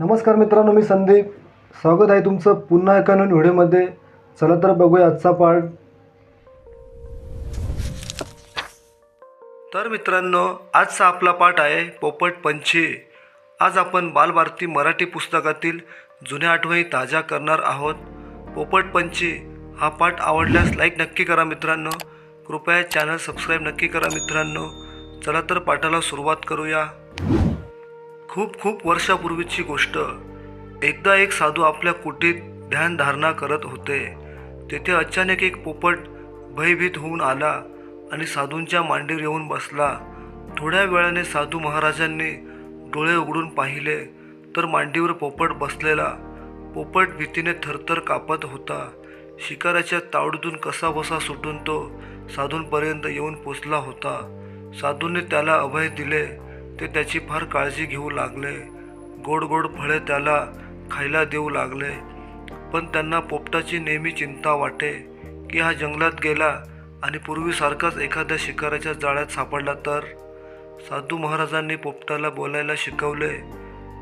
नमस्कार मित्रांनो मी संदीप. स्वागत आहे तुमचं पुन्हा एका नवीन व्हिडिओमध्ये. चला तर बघूया आजचा पार्ट तर मित्रांनो आजचा आपला पाठ आहे पोपट पंछी. आज आपण बालभारती मराठी पुस्तकातील जुन्या आठवणी ताज्या करणार आहोत. पोपट पंछी हा पाठ आवडल्यास लाईक नक्की करा मित्रांनो. कृपया चॅनल सबस्क्राईब नक्की करा मित्रांनो. चला तर पाठाला सुरुवात करूया. खूप खूप वर्षापूर्वीची गोष्ट. एकदा एक साधू आपल्या कुटीत ध्यानधारणा करत होते. तेथे अचानक एक पोपट भयभीत होऊन आला आणि साधूंच्या मांडीवर येऊन बसला. थोड्या वेळाने साधू महाराजांनी डोळे उघडून पाहिले तर मांडीवर पोपट बसलेला. पोपट भीतीने थरथर कापत होता. शिकाराच्या तावडीतून कसा बसा सुटून तो साधूंपर्यंत येऊन पोचला होता. साधूंनी त्याला अभय दिले. ते त्याची फार काळजी घेऊ लागले. गोड गोड फळे त्याला खायला देऊ लागले. पण त्यांना पोपटाची नेहमी चिंता वाटे की हा जंगलात गेला आणि पूर्वीसारखाच एखाद्या शिकाराच्या जाळ्यात सापडला तर? साधू महाराजांनी पोपटाला बोलायला शिकवले.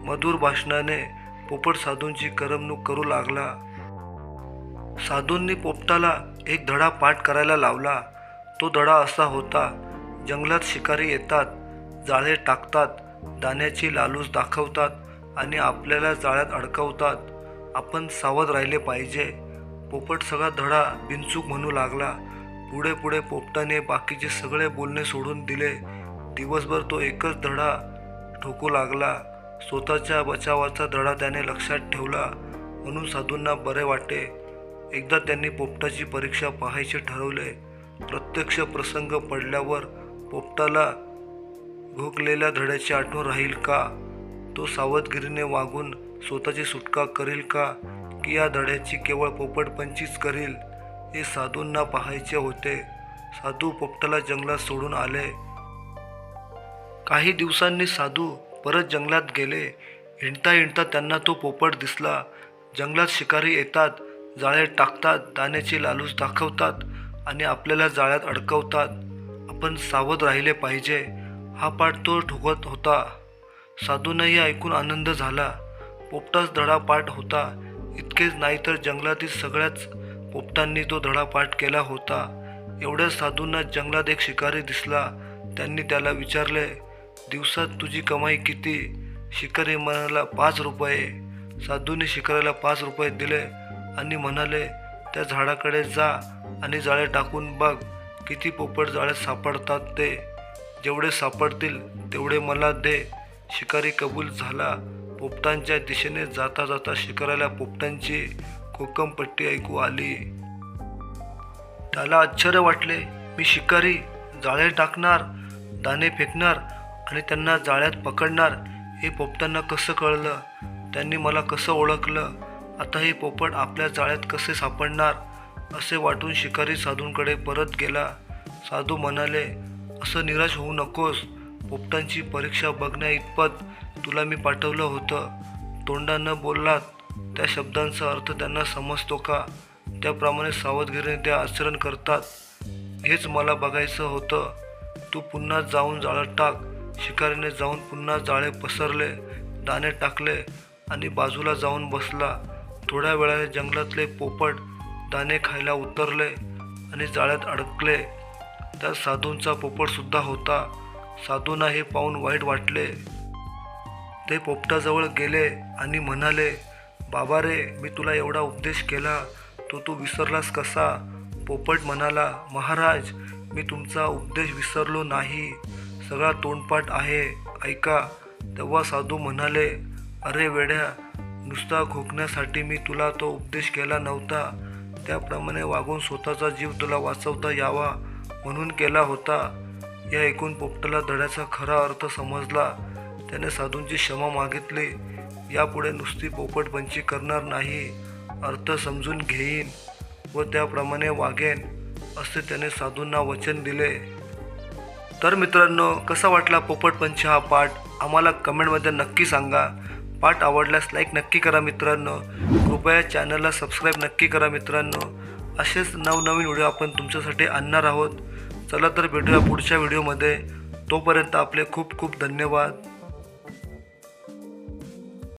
मधुर भाषणाने पोपट साधूंची करमणूक करू लागला. साधूंनी पोपटाला एक धडा पाठ करायला लावला. तो धडा असा होता जंगलात शिकारी येतात जाळे टाकतात दाण्याची लालूच दाखवतात आणि आपल्याला जाळ्यात अडकवतात. आपण सावध राहिले पाहिजे. पोपट सगळा धडा बिनचूक म्हणू लागला. पुढे पुढे पोपटाने बाकीचे सगळे बोलणे सोडून दिले. दिवसभर तो एकच धडा ठोकू लागला. स्वतःच्या बचावाचा धडा त्याने लक्षात ठेवला. म्हणून साधूंना बरे वाटे. एकदा त्यांनी पोपटाची परीक्षा पाहायचे ठरवले. प्रत्यक्ष प्रसंग पडल्यावर पोपटाला घोकलेल्या धड्याची आठवण राहील का? तो सावधगिरीने वागून स्वतःची सुटका करील का? की या धड्याची केवळ पोपटपंचीच करील? हे साधूंना पाहायचे होते. साधू पोपटाला जंगलात सोडून आले. काही दिवसांनी साधू परत जंगलात गेले. हिंडता हिंडता त्यांना तो पोपट दिसला. जंगलात शिकारी येतात जाळे टाकतात दाण्याची लालूच दाखवतात आणि आपल्याला जाळ्यात अडकवतात. आपण सावध राहिले पाहिजे. हा पाठ तो ठोकत होता. साधूंनाही ऐकून आनंद झाला. पोपटाच धडापाठ होता. इतकेच नाही तर जंगलातील सगळ्याच पोपटांनी तो धडापाठ केला होता. एवढ्या साधूंना जंगलात एक शिकारी दिसला. त्यांनी त्याला विचारले दिवसात तुझी कमाई किती? शिकारी म्हणाला पाच रुपये. साधूने शिकारीला पाच रुपये दिले आणि म्हणाले त्या झाडाकडे जा आणि जाळे टाकून बघ किती पोपट जाळे सापडतात ते. जेवढे सापडतील तेवढे मला दे. शिकारी कबूल झाला. पोपटांच्या दिशेने जाता जाता शिकाराला पोपटांची कोकमपट्टी ऐकू आली. त्याला आश्चर्य वाटले मी शिकारी जाळे टाकणार दाणे फेकणार आणि त्यांना जाळ्यात पकडणार हे पोपटांना कसं कळलं? त्यांनी मला कसं ओळखलं? आता हे पोपट आपल्या जाळ्यात कसे सापडणार? असे वाटून शिकारी साधूंकडे परत गेला. साधू म्हणाले असं निराश होऊ नकोस. पोपटांची परीक्षा बघण्या इतपत तुला मी पाठवलं होतं. तोंडा न बोललात त्या शब्दांचा अर्थ त्यांना समजतो का? त्याप्रमाणे सावधगिरीने ते आचरण करतात. हेच मला बघायचं होतं. तू पुन्हा जाऊन जाळं टाक. शिकारीने जाऊन पुन्हा जाळे पसरले दाणे टाकले आणि बाजूला जाऊन बसला. थोड्या वेळाने जंगलातले पोपट दाणे खायला उतरले आणि जाळ्यात अडकले. त्या साधूंचा पोपटसुद्धा होता. साधूंना हे पाहून वाईट वाटले. ते पोपटाजवळ गेले आणि म्हणाले बाबा रे मी तुला एवढा उपदेश केला. तो तू विसरलास कसा? पोपट म्हणाला महाराज मी तुमचा उपदेश विसरलो नाही. सगळा तोंडपाठ आहे. ऐका. तेव्हा साधू म्हणाले अरे वेड्या नुसता खोकण्यासाठी मी तुला तो उपदेश केला नव्हता. त्याप्रमाणे वागून स्वतःचा जीव तुला वाचवता यावा. म्हणून केला होता. या ऐकून पोपटाला धड्याचा खरा अर्थ समजला. त्याने साधूंची क्षमा मागितली. यापुढे नुसती पोपटपंची करणार नाही. अर्थ समजून घेईन व त्याप्रमाणे वागेन असे त्याने साधूंना वचन दिले. तर मित्रांनो कसा वाटला पोपटपंच हा पाठ? आम्हाला कमेंटमध्ये नक्की सांगा. पाठ आवडल्यास लाईक नक्की करा मित्रांनो. कृपया चॅनलला सबस्क्राईब नक्की करा मित्रांनो. असेच नवनवीन व्हिडिओ आपण तुमच्यासाठी आणणार आहोत. चला तर भेटूया पुढच्या व्हिडिओमध्ये. तोपर्यंत आपले खूप खूप धन्यवाद.